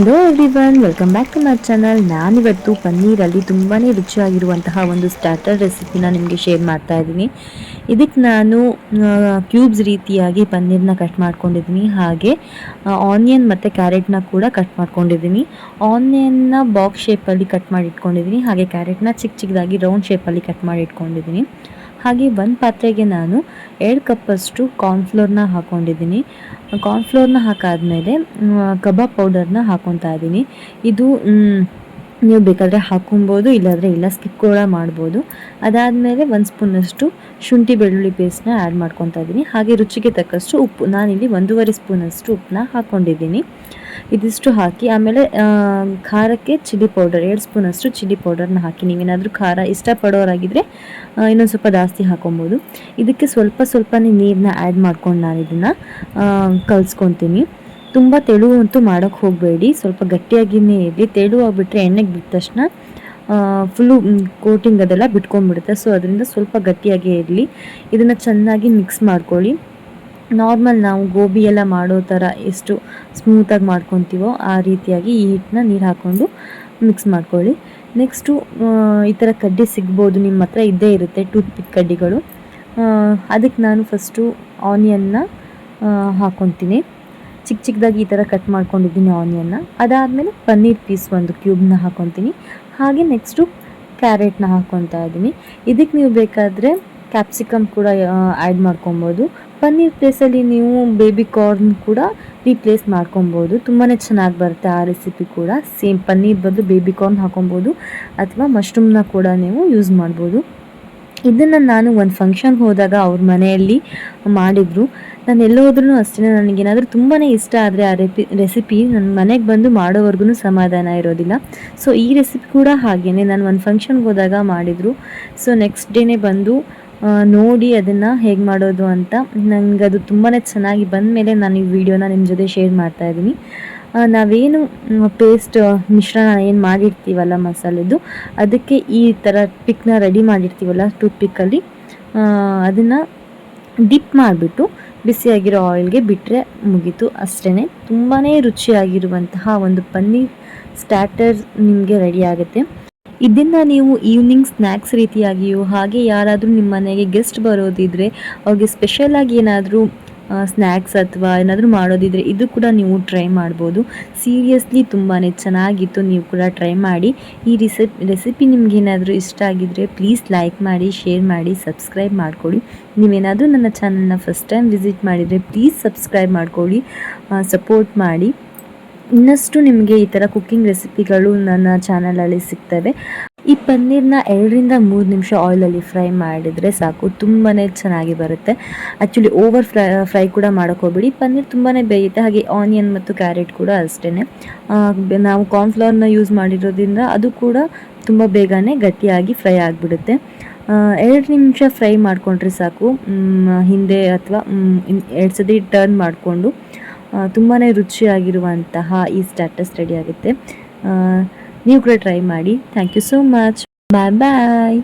Hello everyone welcome back to my channel ನಾನಿವತ್ತು ಪನ್ನೀರಲ್ಲಿ ತುಂಬಾ ರುಚಿಯಾಗಿರುವಂತಹ ಒಂದು ಸ್ಟಾರ್ಟರ್ ರೆಸಿಪಿನ ನಿಮಗೆ ಶೇರ್ ಮಾಡ್ತಾ ಇದ್ದೀನಿ. ಇದಕ್ಕೆ ನಾನು ಕ್ಯೂಬ್ಸ್ ರೀತಿಯಾಗಿ ಪನ್ನೀರನ್ನ ಕಟ್ ಮಾಡ್ಕೊಂಡಿದ್ದೀನಿ. ಹಾಗೆ ಆನಿಯನ್ ಮತ್ತು ಕ್ಯಾರೆಟ್ನ ಕೂಡ ಕಟ್ ಮಾಡ್ಕೊಂಡಿದ್ದೀನಿ. ಆನಿಯನ್ನ ಬಾಕ್ಸ್ ಶೇಪಲ್ಲಿ ಕಟ್ ಮಾಡಿ ಇಟ್ಕೊಂಡಿದ್ದೀನಿ ಹಾಗೆ ಕ್ಯಾರೆಟ್ನ ಚಿಕ್ಕ ಚಿಕ್ಕದಾಗಿ ರೌಂಡ್ ಶೇಪಲ್ಲಿ ಕಟ್ ಮಾಡಿ ಇಟ್ಕೊಂಡಿದ್ದೀನಿ ಹಾಗೆ ಒಂದು ಪಾತ್ರೆಗೆ ನಾನು ಎರಡು ಕಪ್ಪಷ್ಟು ಕಾರ್ನ್ಫ್ಲೋರ್ನ ಹಾಕ್ಕೊಂಡಿದ್ದೀನಿ ಕಾರ್ನ್ಫ್ಲೋರ್ನ ಹಾಕಾದಮೇಲೆ ಕಬಾಬ್ ಪೌಡರ್ನ ಹಾಕೊತಾ ಇದ್ದೀನಿ. ಇದು ನೀವು ಬೇಕಾದರೆ ಹಾಕೊಬೋದು ಇಲ್ಲಾಂದರೆ ಇಲ್ಲ ಸ್ಕಿಪ್ ಕೂಡ ಮಾಡ್ಬೋದು. ಅದಾದಮೇಲೆ ಒಂದು ಸ್ಪೂನಷ್ಟು ಶುಂಠಿ ಬೆಳ್ಳುಳ್ಳಿ ಪೇಸ್ಟ್ನ ಆ್ಯಡ್ ಮಾಡ್ಕೊತಾ ಇದ್ದೀನಿ. ಹಾಗೆ ರುಚಿಗೆ ತಕ್ಕಷ್ಟು ಉಪ್ಪು, ನಾನಿಲ್ಲಿ ಒಂದೂವರೆ ಸ್ಪೂನಷ್ಟು ಉಪ್ಪನ್ನ ಹಾಕ್ಕೊಂಡಿದ್ದೀನಿ ಇದಿಷ್ಟು ಹಾಕಿ, ಆಮೇಲೆ ಖಾರಕ್ಕೆ ಚಿಲ್ಲಿ ಪೌಡರ್, ಎರಡು ಸ್ಪೂನಷ್ಟು ಚಿಲ್ಲಿ ಪೌಡರ್ನ ಹಾಕಿ. ನೀವೇನಾದರೂ ಖಾರ ಇಷ್ಟಪಡೋರಾಗಿದ್ದರೆ ಇನ್ನೊಂದು ಸ್ವಲ್ಪ ಜಾಸ್ತಿ ಹಾಕೊಬೋದು. ಇದಕ್ಕೆ ಸ್ವಲ್ಪ ಸ್ವಲ್ಪನೇ ನೀರನ್ನ ಆ್ಯಡ್ ಮಾಡ್ಕೊಂಡು ನಾನು ಇದನ್ನು ಕಲಿಸ್ಕೊತೀನಿ. ತುಂಬ ತೆಳು ಅಂತೂ ಮಾಡೋಕ್ಕೆ ಹೋಗಬೇಡಿ. ಸ್ವಲ್ಪ ಗಟ್ಟಿಯಾಗಿಯೇ ಇರಲಿ. ತೆಳು ಆಗಿಬಿಟ್ರೆ ಎಣ್ಣೆಗೆ ಬಿಟ್ಟ ತಕ್ಷಣ ಫುಲ್ಲು ಕೋಟಿಂಗ್ ಅದೆಲ್ಲ ಬಿಟ್ಕೊಂಡ್ಬಿಡುತ್ತೆ. ಸೊ ಅದರಿಂದ ಸ್ವಲ್ಪ ಗಟ್ಟಿಯಾಗೇ ಇರಲಿ. ಇದನ್ನು ಚೆನ್ನಾಗಿ ಮಿಕ್ಸ್ ಮಾಡ್ಕೊಳ್ಳಿ. ನಾರ್ಮಲ್ ನಾವು ಗೋಬಿ ಎಲ್ಲ ಮಾಡೋ ಥರ ಎಷ್ಟು ಸ್ಮೂತಾಗಿ ಮಾಡ್ಕೊತೀವೋ ಆ ರೀತಿಯಾಗಿ ಈ ಹಿಟ್ಟನ್ನ ನೀರು ಹಾಕ್ಕೊಂಡು ಮಿಕ್ಸ್ ಮಾಡ್ಕೊಳ್ಳಿ. ನೆಕ್ಸ್ಟು ಈ ಥರ ಕಡ್ಡಿ ಸಿಗ್ಬೋದು ನಿಮ್ಮ ಹತ್ರ ಇದ್ದೇ ಇರುತ್ತೆ ಟೂತ್ ಪಿಕ್ ಕಡ್ಡಿಗಳು ಅದಕ್ಕೆ ನಾನು ಫಸ್ಟು ಆನಿಯನ್ನ ಹಾಕ್ಕೊತೀನಿ ಚಿಕ್ಕ ಚಿಕ್ಕದಾಗಿ ಈ ಥರ ಕಟ್ ಮಾಡ್ಕೊಂಡಿದ್ದೀನಿ ಆನಿಯನ್ನ ಅದಾದಮೇಲೆ ಪನ್ನೀರ್ ಪೀಸ್ ಒಂದು ಕ್ಯೂಬ್ನ ಹಾಕ್ಕೊತೀನಿ ಹಾಗೆ ನೆಕ್ಸ್ಟು ಕ್ಯಾರೆಟ್ನ ಹಾಕ್ಕೊತಾ ಇದ್ದೀನಿ. ಇದಕ್ಕೆ ನೀವು ಬೇಕಾದರೆ ಕ್ಯಾಪ್ಸಿಕಮ್ ಕೂಡ ಆ್ಯಡ್ ಮಾಡ್ಕೊಬೋದು. ಪನ್ನೀರ್ ಪ್ಲೇಸಲ್ಲಿ ನೀವು ಬೇಬಿ ಕಾರ್ನ್ ಕೂಡ ರೀಪ್ಲೇಸ್ ಮಾಡ್ಕೊಬೋದು. ತುಂಬಾ ಚೆನ್ನಾಗಿ ಬರುತ್ತೆ ಆ ರೆಸಿಪಿ ಕೂಡ. ಸೇಮ್ ಪನ್ನೀರ್ ಬದಲು ಬೇಬಿ ಕಾರ್ನ್ ಹಾಕೊಬೋದು. ಅಥವಾ ಮಶ್ರೂಮ್ನ ಕೂಡ ನೀವು ಯೂಸ್ ಮಾಡ್ಬೋದು. ಇದನ್ನು ನಾನು ಒಂದು ಫಂಕ್ಷನ್ ಹೋದಾಗ ಅವ್ರ ಮನೆಯಲ್ಲಿ ಮಾಡಿದರು. ನಾನು ಎಲ್ಲೋದ್ರೂ ಅಷ್ಟೇ ನನಗೇನಾದರೂ ತುಂಬಾ ಇಷ್ಟ ಆದರೆ ಆ ರೆಪಿ ರೆಸಿಪಿ ನನ್ನ ಮನೆಗೆ ಬಂದು ಮಾಡೋವರೆಗೂ ಸಮಾಧಾನ ಇರೋದಿಲ್ಲ. ಸೊ ಈ ರೆಸಿಪಿ ಕೂಡ ಹಾಗೇ ನಾನು ಒಂದು ಫಂಕ್ಷನ್ಗೆ ಹೋದಾಗ ಮಾಡಿದರು. ಸೊ ನೆಕ್ಸ್ಟ್ ಡೇನೇ ಬಂದು ನೋಡಿ ಅದನ್ನು ಹೇಗೆ ಮಾಡೋದು ಅಂತ. ನನಗೆ ಅದು ತುಂಬಾ ಚೆನ್ನಾಗಿ ಬಂದ ಮೇಲೆ ನಾನು ಈ ವಿಡಿಯೋನ ನಿಮ್ಮ ಜೊತೆ ಶೇರ್ ಮಾಡ್ತಾ ಇದ್ದೀನಿ. ನಾವೇನು ಪೇಸ್ಟ್ ಮಿಶ್ರಣ ಏನು ಮಾಡಿರ್ತೀವಲ್ಲ ಮಸಾಲೆದು, ಅದಕ್ಕೆ ಈ ಥರ ಪಿಕ್ನ ರೆಡಿ ಮಾಡಿರ್ತೀವಲ್ಲ ಟೂತ್ ಪಿಕ್ಕಲ್ಲಿ ಅದನ್ನು ಡಿಪ್ ಮಾಡಿಬಿಟ್ಟು ಬಿಸಿಯಾಗಿರೋ ಆಯಿಲ್ಗೆ ಬಿಟ್ಟರೆ ಮುಗೀತು ಅಷ್ಟೇ ತುಂಬಾ ರುಚಿಯಾಗಿರುವಂತಹ ಒಂದು ಪನ್ನೀರ್ ಸ್ಟ್ಯಾಟರ್ ನಿಮಗೆ ರೆಡಿ ಆಗುತ್ತೆ. ಇದನ್ನು ನೀವು ಈವ್ನಿಂಗ್ ಸ್ನ್ಯಾಕ್ಸ್ ರೀತಿಯಾಗಿಯೂ, ಹಾಗೆ ಯಾರಾದರೂ ನಿಮ್ಮ ಮನೆಗೆ ಗೆಸ್ಟ್ ಬರೋದಿದ್ರೆ, ಅವ್ರಿಗೆ ಸ್ಪೆಷಲಾಗಿ ಏನಾದರೂ ಸ್ನ್ಯಾಕ್ಸ್ ಅಥವಾ ಏನಾದರೂ ಮಾಡೋದಿದ್ರೆ ಇದು ಕೂಡ ನೀವು ಟ್ರೈ ಮಾಡ್ಬೋದು. ಸೀರಿಯಸ್ಲಿ ತುಂಬಾ ಚೆನ್ನಾಗಿತ್ತು, ನೀವು ಕೂಡ ಟ್ರೈ ಮಾಡಿ. ಈ ರೆಸಿಪ್ ರೆಸಿಪಿ ನಿಮ್ಗೆ ಏನಾದರೂ ಇಷ್ಟ ಆಗಿದ್ದರೆ ಪ್ಲೀಸ್ ಲೈಕ್ ಮಾಡಿ ಶೇರ್ ಮಾಡಿ ಸಬ್ಸ್ಕ್ರೈಬ್ ಮಾಡ್ಕೊಳ್ಳಿ. ನೀವೇನಾದರೂ ನನ್ನ ಚಾನಲ್ನ ಫಸ್ಟ್ ಟೈಮ್ ವಿಸಿಟ್ ಮಾಡಿದರೆ ಪ್ಲೀಸ್ ಸಬ್ಸ್ಕ್ರೈಬ್ ಮಾಡ್ಕೊಳ್ಳಿ ಸಪೋರ್ಟ್ ಮಾಡಿ. ಇನ್ನಷ್ಟು ನಿಮಗೆ ಈ ಥರ ಕುಕ್ಕಿಂಗ್ ರೆಸಿಪಿಗಳು ನನ್ನ ಚಾನಲಲ್ಲಿ ಸಿಗ್ತವೆ. ಈ ಪನ್ನೀರ್ನ ಎರಡರಿಂದ ಮೂರು ನಿಮಿಷ ಆಯಿಲಲ್ಲಿ ಫ್ರೈ ಮಾಡಿದರೆ ಸಾಕು ತುಂಬಾ ಚೆನ್ನಾಗಿ ಬರುತ್ತೆ. ಆ್ಯಕ್ಚುಲಿ ಓವರ್ ಫ್ರೈ ಫ್ರೈ ಕೂಡ ಮಾಡೋಕ್ಕೆ ಹೋಗ್ಬೇಡಿ. ಪನ್ನೀರ್ ತುಂಬಾ ಬೇಯುತ್ತೆ, ಹಾಗೆ ಆನಿಯನ್ ಮತ್ತು ಕ್ಯಾರೆಟ್ ಕೂಡ ಅಷ್ಟೇ ನಾವು ಕಾರ್ನ್ಫ್ಲವರ್ನ ಯೂಸ್ ಮಾಡಿರೋದ್ರಿಂದ ಅದು ಕೂಡ ತುಂಬ ಬೇಗನೆ ಗಟ್ಟಿಯಾಗಿ ಫ್ರೈ ಆಗಿಬಿಡುತ್ತೆ. ಎರಡು ನಿಮಿಷ ಫ್ರೈ ಮಾಡಿಕೊಂಡ್ರೆ ಸಾಕು. ಹಿಂದೆ ಅಥವಾ ಎರಡು ಸತಿ ಟರ್ನ್ ಮಾಡಿಕೊಂಡು ತುಂಬಾ ರುಚಿಯಾಗಿರುವಂತಹ ಈ ಸ್ಟ್ಯಾಟಸ್ ರೆಡಿ ಆಗುತ್ತೆ. ನೀವು ಕೂಡ ಟ್ರೈ ಮಾಡಿ. Thank you so much bye bye